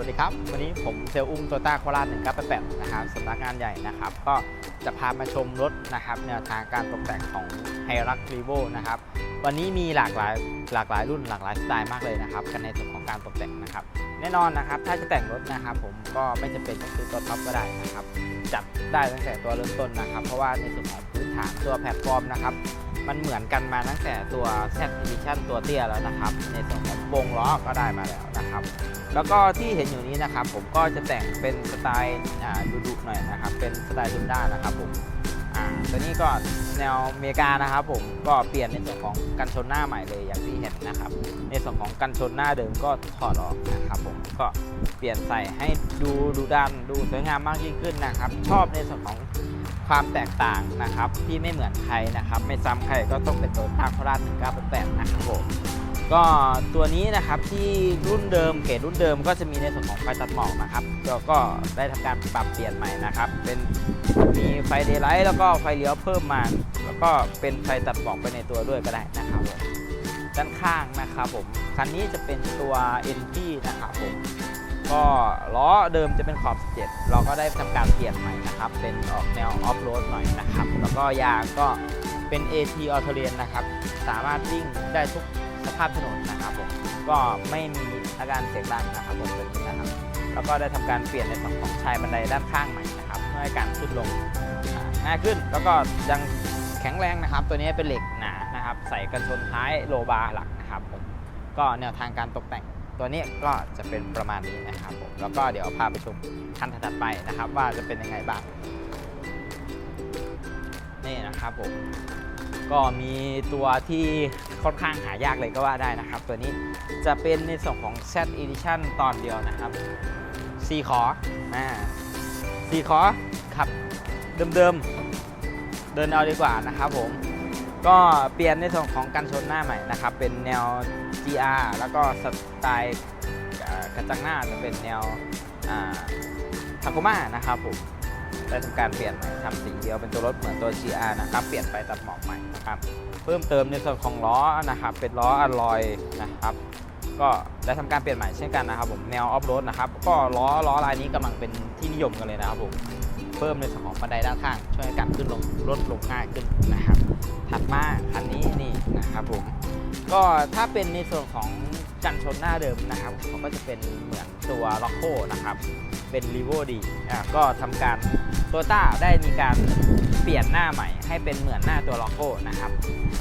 วัสดีครับ วันนี้ผมเซลล์อุ้มโตต้าโคราช1988นะครับสำนักงานใหญ่นะครับ ก็จะพามาชมรถนะครับแนวทางการตกแต่งของไฮรักรีโวนะครับวันนี้มีหลากหลายหลากหลายรุ่นหลากหลายสไตล์มากเลยนะครับกันในส่วนของการตกแต่งนะครับ แน่นอนนะครับ ถ้าจะแต่งรถนะครับ ผมก็ไม่จำเป็นต้องซื้อตัวท็อปก็ได้นะครับจัดได้ตั้งแต่ตัวเริ่มต้นนะครับ เพราะว่าในส่วนของพื้นฐานตัวแพลตฟอร์มนะครับ มันเหมือนกันมาตั้งแต่ตัว Z Edition ตัวเตี้ยแล้วนะครับ ในส่วนของวงล้อก็ได้มาแล้วนะครับ แล้วก็ที่เห็นอยู่นี้นะครับ ผมก็จะแต่งเป็นสไตล์อ่าดุๆหน่อยนะครับ เป็นสไตล์ดุนด้านะครับผมตัวนี้ก็แนวอเมริกานะครับ ผมก็เปลี่ยนในส่วนของกันชนหน้าใหม่เลยอย่างที่เห็นนะครับ ในส่วนของกันชนหน้าเดิมก็ถอดออกนะครับ ผมก็เปลี่ยนใส่ให้ดูดูดันดูสวยงามมากยิ่งขึ้นนะครับ ชอบในส่วนของ ความแตกต่างนะครับ ที่ไม่เหมือนใครนะครับ ไม่ซ้ำใครก็ต้องเป็นตัวทางโคราช1988นะครับผมก็ตัวนี้นะครับที่รุ่นเดิมเกรดรุ่นเดิมก็จะมีในส่วนของไฟตัดหมอกนะครับแล้วก็ได้ทำการปรับเปลี่ยนใหม่นะครับ เป็นมีไฟเดย์ไลท์แล้วก็ไฟเลี้ยวเพิ่มมา แล้วก็เป็นไฟตัดหมอกไปในตัวด้วยก็ได้นะครับผมด้านข้างนะครับผมคันนี้จะเป็นตัว NT นะครับผม ก็ล้อเดิมจะเป็นขอบ 17 เราก็ได้ทำการเปลี่ยนใหม่นะครับ เป็นออกแนวออฟโรดหน่อยนะครับ แล้วก็ยางก็เป็น AT a u t o r i a n นะครับ สามารถวิ่งได้ทุกสภาพถนนนะครับผม ก็ไม่มีอาการเสียงดังนะครับผมตัวนี้นะครับ แล้วก็ได้ทำการเปลี่ยนในส่วนของชายบันไดด้านข้างใหม่นะครับ เพื่อให้การขึ้นลงง่ายขึ้น แล้วก็ยังแข็งแรงนะครับ ตัวนี้เป็นเหล็กหนานะครับ ใส่กันชนท้ายโลบาร์หลักนะครับผม ก็แนวทางการตกแต่ง ตัวนี้ก็จะเป็นประมาณนี้นะครับผมแล้วก็เดี๋ยวพาไปชมคันถัดไปนะครับ ว่าจะเป็นยังไงบ้างนี่นะครับผมก็มีตัวที่ค่อนข้างหายากเลยก็ว่าได้นะครับ ตัวนี้จะเป็นในส่วนของ Z Edition ตอนเดียวนะครับสีขออ่าสีขอครับเดิมๆเดินเอาดีกว่านะครับผม ก็เปลี่ยนในส่วนของกันชนหน้าใหม่นะครับ เป็นแนว GR แล้วก็สไตล์กระจังหน้าจะเป็นแนวทาโกมานะครับผมได้ทำการเปลี่ยนใหม่ทำสีเดียวเป็นตัวรถเหมือนตัว GR นะครับ เปลี่ยนไปตัดหมอกใหม่นะครับเพิ่มเติมในส่วนของล้อนะครับ เป็นล้ออลลอยนะครับ ก็ได้ทำการเปลี่ยนใหม่เช่นกันนะครับ ผมแนวออฟโรดนะครับ ก็ล้อล้อลายนี้กำลังเป็นที่นิยมกันเลยนะครับผม เพิ่มในส่วนของบันไดด้านข้าง ช่วยให้การขึ้นลงลดลงง่ายขึ้นนะครับ ถัดมาคันนี้นี่นะครับผมก็ถ้าเป็นในส่วนของกันชนหน้าเดิมนะครับเขาก็จะเป็นเหมือนตัวล็อกโคนะครับ เป็นรีโวดีอะก็ทำการโตต้าได้มีการเปลี่ยนหน้าใหม่ ให้เป็นเหมือนหน้าตัวล็อกโก้นะครับ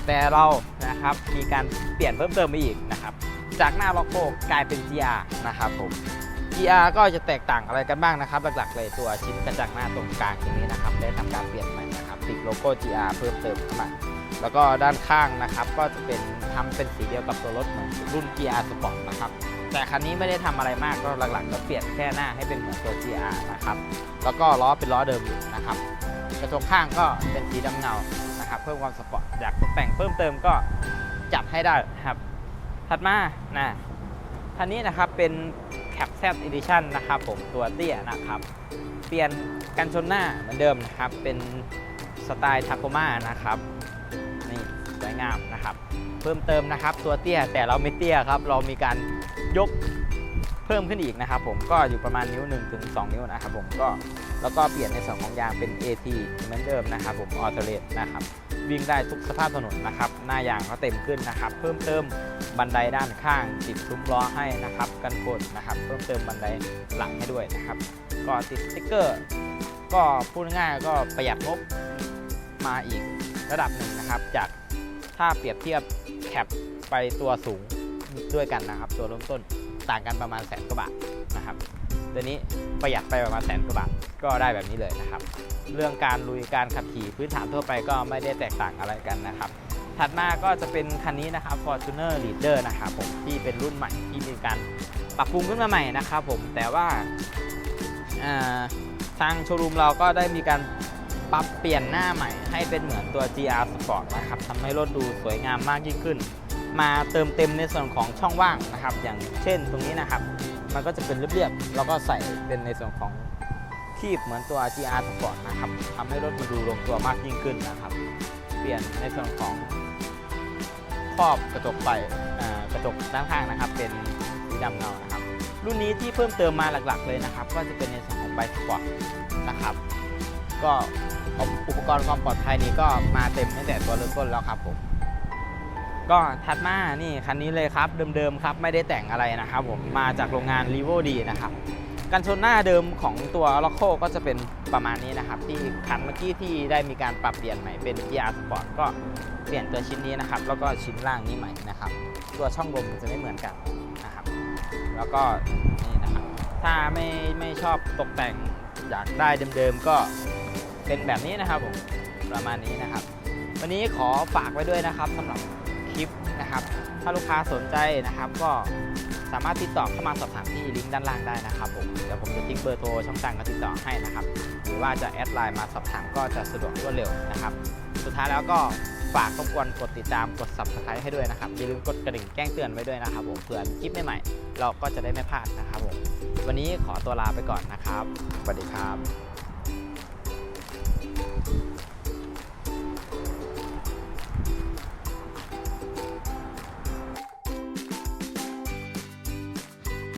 แต่เรานะครับมีการเปลี่ยนเพิ่มเติมไปอีกนะครับ จากหน้าล็อกโก้กลายเป็น GR นะครับผม GR ก็จะแตกต่างอะไรกันบ้างนะครับ หลักๆเลยตัวชิ้นกระจังหน้าตรงกลางตรงนี้นะครับได้ทำการเปลี่ยนใหม่นะครับติดโลโก้ GR เพิ่มเติมเข้ามาแล้วก็ด้านข้างนะครับก็จะเป็นทำเป็นสีเดียวกับตัวรถเหมือนรุ่น GR Sport นะครับแต่คันนี้ไม่ได้ทำอะไรมากก็หลักๆ ก็เปลี่ยนแค่หน้าให้เป็นเหมือนตัว GR นะครับแล้วก็ล้อเป็นล้อเดิมอยู่นะครับกระจกข้างก็เป็นสีดำเงานะครับเพิ่มความสปอร์ตอยากตกแต่งเพิ่มเติมก็จัดให้ได้ครับ ถัดมานะคันนี้นะครับเป็น Cap Z Edition นะครับผมตัวเตี้ยนะครับ เปลี่ยนกันชนหน้าเหมือนเดิมนะครับ เป็นสไตล์ทาโกมานะครับนี่สวยงามนะครับ เพิ่มเติมนะครับ ตัวเตี้ยแต่เราไม่เตี้ยครับ เรามีการยกเพิ่มขึ้นอีกนะครับ ผมก็อยู่ประมาณนิ้ว1ถึง2นิ้วนะครับ ผมก็แล้วก็เปลี่ยนในส่วนของยางเป็น AT เหมือนเดิมนะครับ ผมออโตเรตนะครับ วิ่งได้ทุกสภาพถนนนะครับ หน้ายางก็เต็มขึ้นนะครับ เพิ่มเติมบันไดด้านข้างติดซุ้มล้อให้นะครับ กันฝนนะครับ เพิ่มเติมบันไดหลังให้ด้วยนะครับ ก็ติดสติ๊กเกอร์ ก็พูดง่ายก็ประหยัดงบมาอีกระดับหนึ่งนะครับ จากถ้าเปรียบเทียบแคปไปตัวสูงด้วยกันนะครับ ตัวเริ่มต้นต่างกันประมาณแสนกว่าบาทนะครับ ตัวนี้ประหยัดไปประมาณแสนกว่าบาท ก็ได้แบบนี้เลยนะครับ เรื่องการลุยการขับขี่พื้นฐานทั่วไปก็ไม่ได้แตกต่างอะไรกันนะครับ ถัดมาก็จะเป็นคันนี้นะครับ Fortuner Leader นะครับผมที่เป็นรุ่นใหม่ที่มีการปรับปรุงขึ้นมาใหม่นะครับผมแต่ว่าทางโชว์รูมเราก็ได้มีการปรับเปลี่ยนหน้าใหม่ให้เป็นเหมือนตัว GR Sport นะครับทำให้รถดูสวยงามมากยิ่งขึ้น มาเติมเต็มในส่วนของช่องว่างนะครับ อย่างเช่นตรงนี้นะครับ มันก็จะเป็นเรียบๆแล้วก็ใส่เป็นในส่วนของ คีบเหมือนตัว GR Sport นะครับทำให้รถมันดูลงตัวมากยิ่งขึ้นนะครับ เปลี่ยนในส่วนของครอบกระจกไฟกระจกด้านข้างนะครับ เป็นสีดำเงานะครับ รุ่นนี้ที่เพิ่มเติมมาหลักๆ เลยนะครับ ก็จะเป็นในส่วนของไบสปอร์ตนะครับ ก็อุปกรณ์ความปลอดภัยนี้ก็มาเต็มตั้งแต่ตัวเริ่มต้นแล้วครับผมก็ถัดมานี่คันนี้เลยครับ เดิมๆครับ ไม่ได้แต่งอะไรนะครับผมมาจากโรงงาน r e v o d นะครับ กันชนหน้าเดิมของตัว l o c o ก็จะเป็นประมาณนี้นะครับ ที่คันเมื่อกี้ที่ได้มีการปรับเปลี่ยนใหม่เป็น GR Sport ก็เปลี่ยนตัวชิ้นนี้นะครับ แล้วก็ชิ้นล่างนี้ใหม่นะครับ ตัวช่องลมจะไม่เหมือนกันนะครับ แล้วก็นี่นะครับ ถ้าไม่ไม่ชอบตกแต่งอยากได้เดิมๆก็เป็นแบบนี้นะครับผมประมาณนี้นะครับ วันนี้ขอฝากไว้ด้วยนะครับสำหรับคลิปนะครับ ถ้าลูกค้าสนใจนะครับก็ สามารถติดต่อเข้ามาสอบถามที่ลิงก์ด้านล่างได้นะครับผมเดี๋ยวผมจะทิ้งเบอร์โทรช่องทางการติดต่อให้นะครับ หรือว่าจะแอดไลน์มาสอบถามก็จะสะดวกรวดเร็วนะครับ สุดท้ายแล้วก็ฝากรบกวนกดติดตามกด subscribe ให้ด้วยนะครับอย่าลืมกดกระดิ่งแจ้งเตือนไว้ด้วยนะครับผมเผื่อคลิปใหม่ๆเราก็จะได้ไม่พลาดนะครับผมวันนี้ขอตัวลาไปก่อนนะครับสวัสดีครับ